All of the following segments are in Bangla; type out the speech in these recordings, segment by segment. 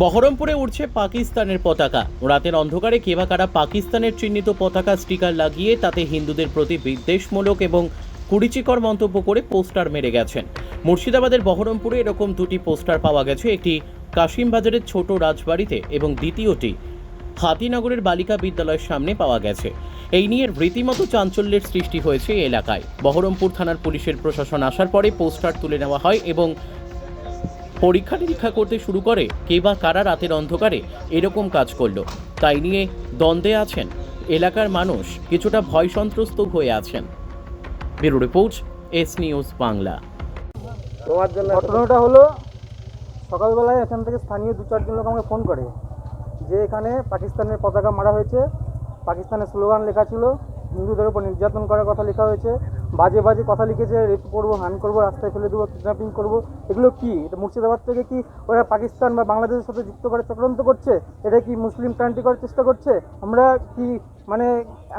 বহরমপুরে উঠছে পাকিস্তানের পতাকা। রাতের অন্ধকারে কেবা কারা পাকিস্তানের চিহ্নিত পতাকা স্টিকার লাগিয়ে তাতে হিন্দুদের প্রতি বিদ্বেষমূলক এবং কুড়িচিকর মন্তব্য করে পোস্টার মেরে গেছেন। মুর্শিদাবাদের বহরমপুরে এরকম দুটি পোস্টার পাওয়া গেছে, একটি কাশিমবাজারের ছোট রাজবাড়িতে এবং দ্বিতীয়টি হাতিনগরের বালিকা বিদ্যালয়ের সামনে পাওয়া গেছে। এই নিয়ে রীতিমতো চাঞ্চল্যের সৃষ্টি হয়েছে এলাকায়। বহরমপুর থানার পুলিশের প্রশাসন আসার পরে পোস্টার তুলে নেওয়া হয় এবং পরীক্ষা নিরীক্ষা করতে শুরু করে, কে বা কারা রাতের অন্ধকারে এরকম কাজ করল। তাই নিয়ে দ্বন্দ্বে আছেন এলাকার মানুষ, কিছুটা ভয় সন্ত্রস্ত হয়ে আছেন। Bureau report, S news Bangla. জন্য ঘটনাটা হলো, সকালবেলায় এখান থেকে স্থানীয় দু চারজন লোক আমাকে ফোন করে যে এখানে পাকিস্তানের পতাকা মারা হয়েছে। পাকিস্তানের স্লোগান লেখা ছিল, হিন্দুদের উপর নির্যাতন করার কথা লেখা হয়েছে। বাজে বাজে কথা লিখেছে রেপ করব হান করব, রাস্তায় ফেলে দেবো কিডন্যাপিং করব, এগুলো কি? এটা মুর্শিদাবাদ থেকে কি ওরা পাকিস্তান বা বাংলাদেশের সাথে যুক্ত করে চক্রান্ত করছে? এটা কি মুসলিম কান্ট্রি করার চেষ্টা করছে? আমরা কি মানে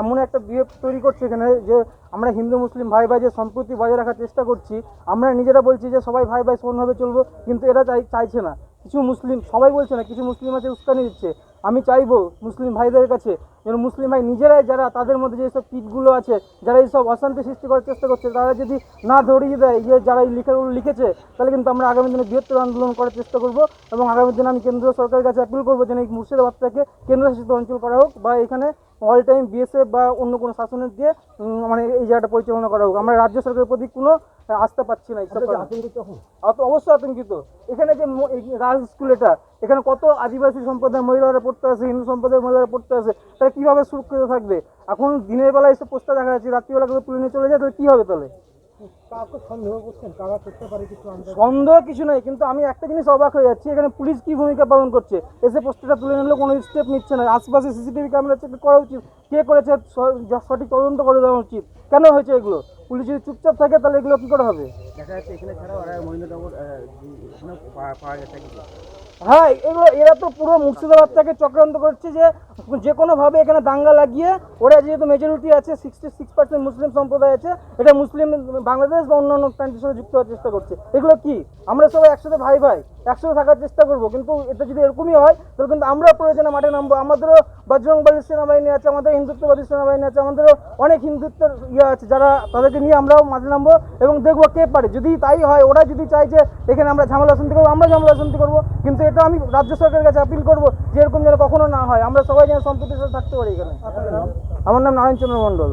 এমন একটা বিহেভ তৈরি করছে এখানে যে আমরা হিন্দু, মুসলিম ভাই ভাই যে সম্প্রতি বজায় রাখার চেষ্টা করছি, আমরা নিজেরা বলছি যে সবাই ভাই ভাই সমানভাবে চলবো, কিন্তু এরা চাই, চাইছে না। কিছু মুসলিম, সবাই বলছে না, কিছু মুসলিম আছে উস্কানি দিচ্ছে। আমি চাইব মুসলিম ভাইদের কাছে যেন মুসলিম ভাই নিজেরাই যারা তাদের মধ্যে যেসব পিটগুলো আছে, যারা এইসব অশান্তি সৃষ্টি করার চেষ্টা করছে, তারা যদি না ধরিয়ে দেয় যে যারা এই লেখাগুলো লিখেছে, তাহলে কিন্তু আমরা আগামী দিনে বৃহত্তর আন্দোলন করার চেষ্টা করব এবং আগামী দিনে আমি কেন্দ্রীয় সরকারের কাছে অ্যাপিল করব যেন এই মুর্শিদাবাদটাকে কেন্দ্রশাসিত অঞ্চল করা হোক বা এখানে অল টাইম বিএসএফ বা অন্য কোনো শাসনের দিয়ে মানে এই জায়গাটা পরিচালনা করা হোক। আমরা রাজ্য সরকারের প্রতি কোনো আস্থা পাচ্ছি না আতঙ্কিত অত অবশ্যই আতঙ্কিত। এখানে যে রাজ গার্লস স্কুল এটা এখানে কত আদিবাসী সম্প্রদায়ের মহিলারা পড়তে আসে হিন্দু সম্প্রদায়ের মহিলারা পড়তে আসে তারা কীভাবে সুরক্ষিত থাকবে? এখন দিনের বেলায় এসে পোস্টার দেখা যাচ্ছে রাত্রিবেলা করে তুলে নিয়ে চলে যায় তাহলে কী হবে তাহলে? সন্দেহ কিছু নেই কিন্তু আমি একটা জিনিস অবাক হয়ে যাচ্ছি এখানে পুলিশ কি ভূমিকা পালন করছে? এসে পোস্টারটা তুলে নিলে কোনো স্টেপ নিচ্ছে না। আশপাশে সিসিটিভি ক্যামেরা চেক করা উচিত। কে করেছে সঠিক তদন্ত করে দেওয়া উচিত। কেন হয়েছে এগুলো? পুলিশ যদি চুপচাপ থাকে তাহলে এগুলো কী করে হবে? দেখা যাচ্ছে এখানে ছাড়াও আর মহিন্দ্রনগর পাওয়া- কিছু। হ্যাঁ এগুলো, এরা তো পুরো মুর্শিদাবাদটাকে চক্রান্ত করছে যে যে কোনোভাবে এখানে দাঙ্গা লাগিয়ে, ওরা যেহেতু মেজরিটি আছে সিক্সটি সিক্স পার্সেন্ট মুসলিম সম্প্রদায় আছে, এটা মুসলিম বাংলাদেশ বা অন্যান্য কান্ট্রির সাথে যুক্ত হওয়ার চেষ্টা করছে। এগুলো কি? আমরা সবাই একসাথে ভাই ভাই একসাথে থাকার চেষ্টা করব। কিন্তু এটা যদি এরকমই হয় তাহলে কিন্তু আমরা প্রয়োজনে মাঠে নামবো। আমাদেরও বজরংবলী সেনাবাহিনী আছে আমাদের হিন্দুত্ববাদী সেনাবাহিনী আছে আমাদেরও অনেক হিন্দুত্বের ইয়ে আছে যারা তাদেরকে নিয়ে আমরাও মাঠে নামবো এবং দেখব কে পারে। যদি তাই হয় ওরা যদি চায় যে এখানে আমরা ঝামেলা শান্তি করব আমরা ঝামেলা শান্তি করব কিন্তু এটা আমি রাজ্য সরকারের কাছে আপিল করব যে এরকম যেন কখনো না হয়। আমরা সবাই যেন সম্প্রীতির সাথে থাকতে পারি এখানে। আমার নাম নারায়ণ চন্দ্র মণ্ডল।